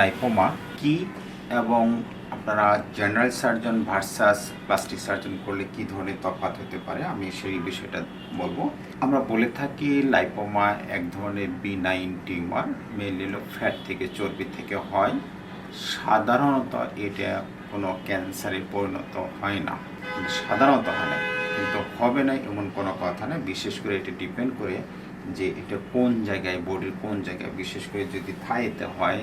Lipoma কি এবং আপনারা general surgeon versus plastic surgeon করলে কি ধরনের তফাৎ হতে পারে? আমি সেই বিষয়টা বলব। আমরা বলে থাকি লাইপোমা এক ধরনের benign tumour mainly fat থেকে চর্বি থেকে হয়। সাধারণত এটা কোনো ক্যান্সারে পরিণত হয় না। সাধারণত হয় না, কিন্তু হবে না এমন কোনো কথা না। বিশেষ করে এটা ডিপেন্ড করে যে এটা কোন জায়গায় বডির কোন জায়গায়। বিশেষ করে যদি থাইতে হয়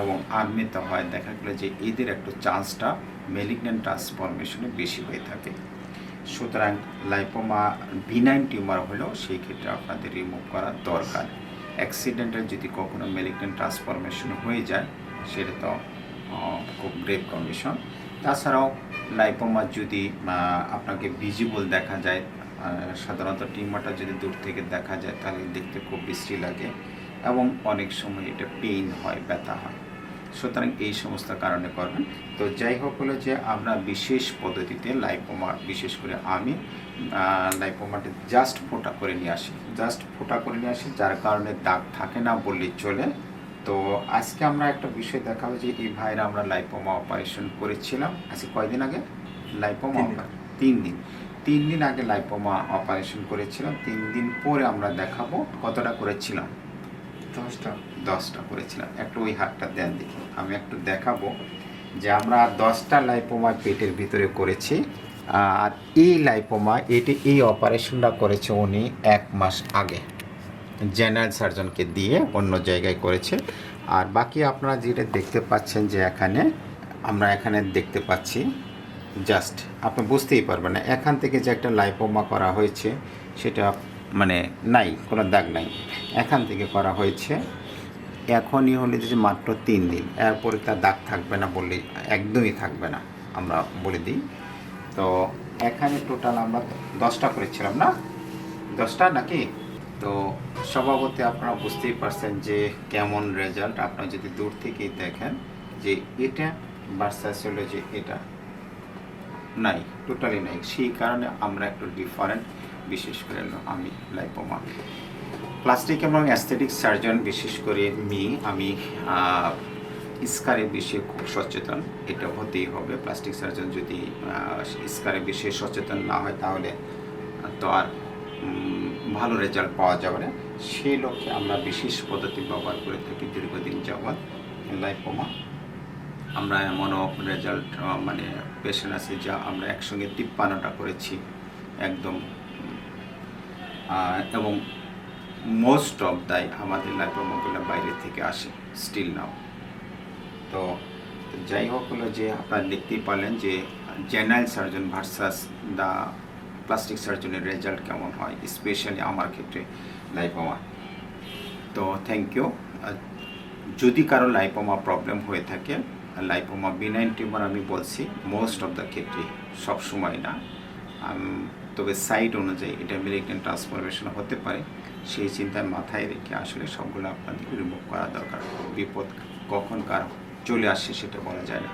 এবং আর্মিতে হয় দেখা গেলো যে এদের একটু চান্সটা মেলিগন্যান্ট ট্রান্সফরমেশনে বেশি হয়ে থাকে। সুতরাং লাইপোমা বিনাইন টিউমার হলেও সেই ক্ষেত্রে আপনাদের রিমুভ করা দরকার। অ্যাক্সিডেন্টের যদি কখনো মেলিগন্যান্ট ট্রান্সফরমেশন হয়ে যায়, সেটা তো খুব গ্রেভ কন্ডিশন তাছাড়াও লাইপোমা যদি আপনাকে ভিজিবল দেখা যায় সাধারণত টিউমারটা যদি দূর থেকে দেখা যায়, তাহলে দেখতে খুব বিশ্রী লাগে। এবং অনেক সময় এটা পেইন হয় ব্যথা হয়। সুতরাং এই সমস্ত কারণে করবেন। তো যাই হোক হলো যে আমরা বিশেষ পদ্ধতিতে লাইপোমা বিশেষ করে আমি লাইপোমাটা জাস্ট ফোটা করে নিয়ে আসি। জাস্ট ফোটা করে নিয়ে আসি যার কারণে দাগ থাকে না বললে চলে। তো আজকে আমরা একটা বিষয় দেখাবো যে এই ভাইরা আমরা লাইপোমা অপারেশন করেছিলাম। আজকে কয়দিন আগে? লাইপোমা তিন দিন। তিন দিন। আগে লাইপোমা অপারেশন করেছিলাম। তিন দিন পরে আমরা দেখাবো কতটা করেছিলাম। দশটা। দশটা করেছিলাম। একটু ওই হাতটা দেন দেখি। আমি একটু দেখাবো যে আমরা দশটা লাইপোমা পেটের ভিতরে করেছি আর এই লাইপোমা এটি এই অপারেশনটা করেছে উনি এক মাস আগে। জেনারেল সার্জনকে দিয়ে অন্য জায়গায় করেছে। আর বাকি আপনারা যেটা দেখতে পাচ্ছেন যে এখানে, আমরা এখানে দেখতে পাচ্ছি জাস্ট আপনি বুঝতেই পারবেন না। এখান থেকে যে একটা লাইপোমা করা হয়েছে, সেটা মানে নাই, কোনো দাগ নাই। এখান থেকে করা হয়েছে। এখনই হলে যে মাত্র তিন দিন। এরপরে তার দাগ থাকবে না বললে একদমই থাকবে না, আমরা বলে দিই। তো এখানে টোটাল আমরা দশটা করেছিলাম না? দশটা নাকি? তো স্বভাবতে আপনারা বুঝতেই পারছেন যে কেমন রেজাল্ট আপনারা যদি দূর থেকেই দেখেন যে এটা ভার্সাস হলো যে এটা নাই টোটালি নাই। সেই কারণে আমরা একটু ডিফারেন্ট বিশেষ করে আমি লাইপোমা প্লাস্টিক এবং অ্যাস্থেটিক সার্জন, বিশেষ করে মি, আমি স্কারের বিষয়ে খুব সচেতন, এটা হতেই হবে। প্লাস্টিক সার্জন যদি স্কারের বিষয়ে সচেতন না হয় তাহলে তো আর ভালো রেজাল্ট পাওয়া যাবে না। সেই লক্ষ্যে আমরা বিশেষ পদ্ধতি ব্যবহার করে থাকি দীর্ঘদিন যাবৎ। লাইপোমা আমরা এমনও রেজাল্ট মানে পেশেন্ট আছে যা আমরা একসঙ্গে তিপ্পান্নটা করেছি, একদম এবং মোস্ট অফ দাই আমাদের লাইপ্রোমাগুলো বাইরে থেকে আসে স্টিল নাও তো যাই হোক হলো যে আপনারা দেখতেই পারলেন যে general surgeon versus the plastic সার্জনের রেজাল্ট কেমন হয় স্পেশালি আমার ক্ষেত্রে লাইপোমা তো থ্যাংক ইউ যদি কারও লাইপোমা প্রবলেম হয়ে থাকে লাইপোমা বিনাইন টিউমার আমি বলছি মোস্ট অফ দ্য ক্ষেত্রে সবসময় না। তবে সাইড অনুযায়ী এটা মেলিগন্যান্ট ট্রান্সফরমেশন হতে পারে। সেই চিন্তা মাথায় রেখে আসলে সবগুলো আপনাদের রিমুভ করা দরকার। বিপদ কখন কার চলে আসছে সেটা বলা যায় না।